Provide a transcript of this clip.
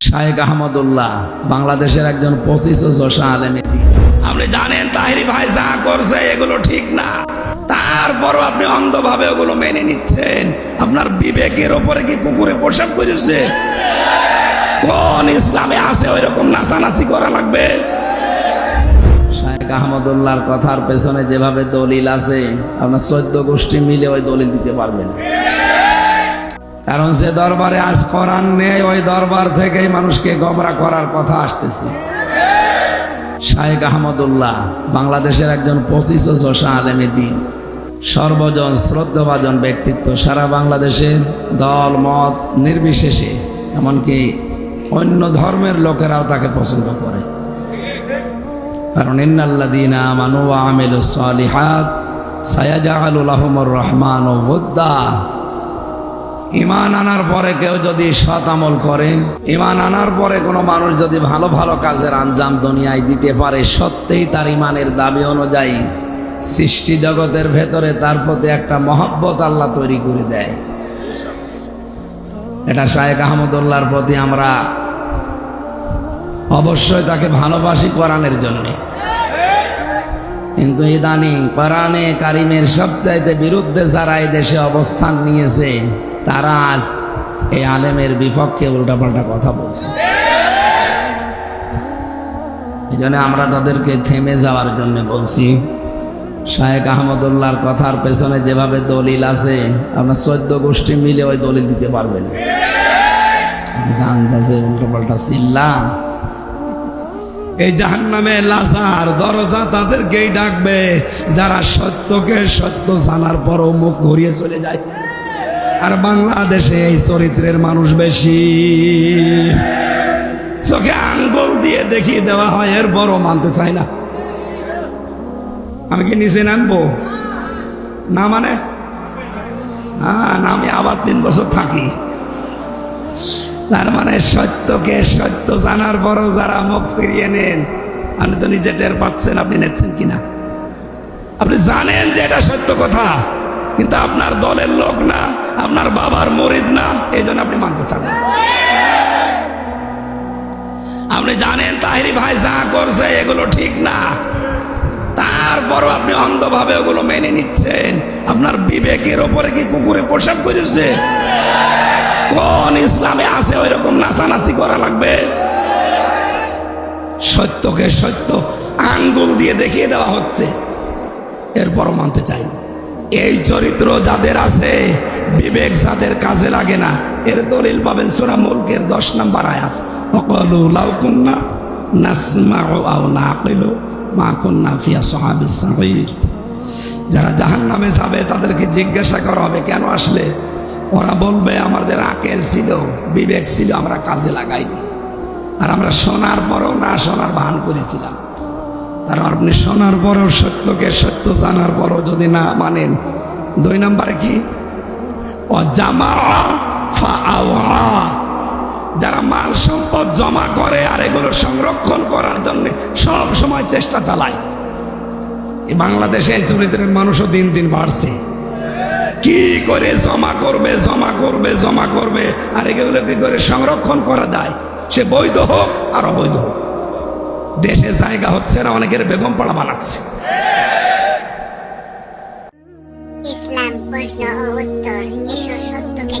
শায়েক আহমদুল্লাহ, বাংলাদেশের একজন পঁচিশ যশা আলেমেদি আপনি জানেন তাহিরি ভাই যা করছে, এগুলো ঠিক না। তারপরও আপনি অন্ধভাবে ওগুলো মেনে নিচ্ছেন। আপনার বিবেকের ওপরে কি কুকুরে পোশাক করেছে? কোন ইসলামে আছে ওই রকম নাচানাচি করা লাগবে? শায়েক আহমদুল্লাহর কথার পেছনে যেভাবে দলিল আছে, আপনার চোদ্দ গোষ্ঠী মিলে ওই দলিল দিতে পারবেন। কারণ যে দরবারে আজ করার নেই, ওই দরবার থেকেই মানুষকে গমরা করার কথা আসতেছে। শায়েক আহমদুল্লাহ বাংলাদেশের একজন পঁচিশ যশা আলেমে দিন। সর্বজন শ্রদ্ধাভাজন ব্যক্তিত্ব। সারা বাংলাদেশে দল, মত নির্বিশেষে, এমনকি অন্য ধর্মের লোকেরাও তাকে পছন্দ করে। কারণ ইন্নাল্লাদিনা মানু আমিল সালিহাত সায়াজাহালুল আহমর রহমান ও হুদ্দা ইমান আনার পরে কেউ যদি সৎ আমল করে, ইমান আনার পরে কোনো মানুষ যদি ভালো ভালো কাজের আঞ্জাম দুনিয়ায় দিতে পারে, সত্যিই তার ইমানের দাবি অনুযায়ী সৃষ্টি জগতের ভেতরে তার প্রতি একটা মহব্বত আল্লাহ তৈরি করে দেয়। এটা শায়েক আহমদুল্লাহর প্রতি আমরা অবশ্যই তাকে ভালোবাসি কোরআনের জন্যে। কিন্তু ইদানিং কোরআনে কারিমের সবচাইতে বিরুদ্ধে যারা এই দেশে অবস্থান নিয়েছে তারা আজ এই আলেমের বিপক্ষে উল্টাপাল্টা কথা বলছে। এই জন্য আমরা তাদেরকে থেমে যাওয়ার জন্য বলছি শায়েক আহমদুল্লাহর কথার পেছনে যেভাবে দলিল আছে, আপনার চোদ্দ গোষ্ঠী মিলে ওই দলিল দিতে পারবেন। উল্টোপাল্টা চিল্লা। এই জাহান্নামে লাসার দরজা তাদেরকেই ডাকবে, যারা সত্যকে সত্য জানার পরও মুখ ঘুরিয়ে চলে যায়। আর বাংলাদেশে এই চরিত্রের মানুষ বেশি। চোখে আঙ্গুল দিয়ে দেখিয়ে দেওয়া হয় এর বড় মানতে চাই না। আমি কি নিচে নামবো? না মানে? হ্যাঁ না, আমি আবার তিন বছর থাকি। তার মানে সত্যকে সত্য জানার পরও যারা মুখ ফিরিয়ে নেন, আপনি তো নিজে টের পাচ্ছেন আপনি নেচ্ছেন কিনা। আপনি জানেন যে এটা সত্য কথা। কিন্তু আপনার দলের লোক না, আপনার বাবার মরিদ না এই জন্য আপনি মানতে চান না। আপনি জানেন তাহিরি ভাই যা করছে, এগুলো ঠিক না। তারপরও আপনি অন্ধভাবে ওগুলো মেনে নিচ্ছেন। আপনার বিবেকের ওপরে কি কুকুরে পোশাক করেছে কোন ইসলামে আছে ওই রকম নাচানাচি করা লাগবে? সত্যকে সত্য আঙ্গুল দিয়ে দেখিয়ে দেওয়া হচ্ছে। এরপরও মানতে চাই না। এই চরিত্র যাদের আছে, বিবেক যাদের কাজে লাগে না, এর দলিল পাবেন সোরা মুলকের দশ নম্বর আয়াত। অকলু লাউ কুন্না নাসমাউ আও নাকিলু মা কুন্না ফিয়া সাহাবিস যারা জাহান নামে যাবে, তাদেরকে জিজ্ঞাসা করা হবে, কেন আসলে? ওরা বলবে, আমাদের আকেল ছিল, বিবেক ছিল, আমরা কাজে লাগাইনি। আর আমরা শোনার পরও না শোনার ভান করেছিলাম। কারণ আপনি শোনার পরও সত্যকে সত্য জানার পরও যদি না মানেন, দুই নম্বরে কি। যারা মাল সম্পদ জমা করে আর এগুলো সংরক্ষণ করার জন্য সব সময় চেষ্টা চালায়। বাংলাদেশে এই চরিত্রের মানুষও দিন দিন বাড়ছে। কি করে জমা করবে জমা করবে জমা করবে, আর এগুলো কি করে সংরক্ষণ করা যায়? সে বৈধ হোক আর অবৈধ হোক। দেশে জায়গা হচ্ছে না অনেকের বেগম পাড়া বানাচ্ছে। ইসলাম প্রশ্ন ও উত্তর সত্যকে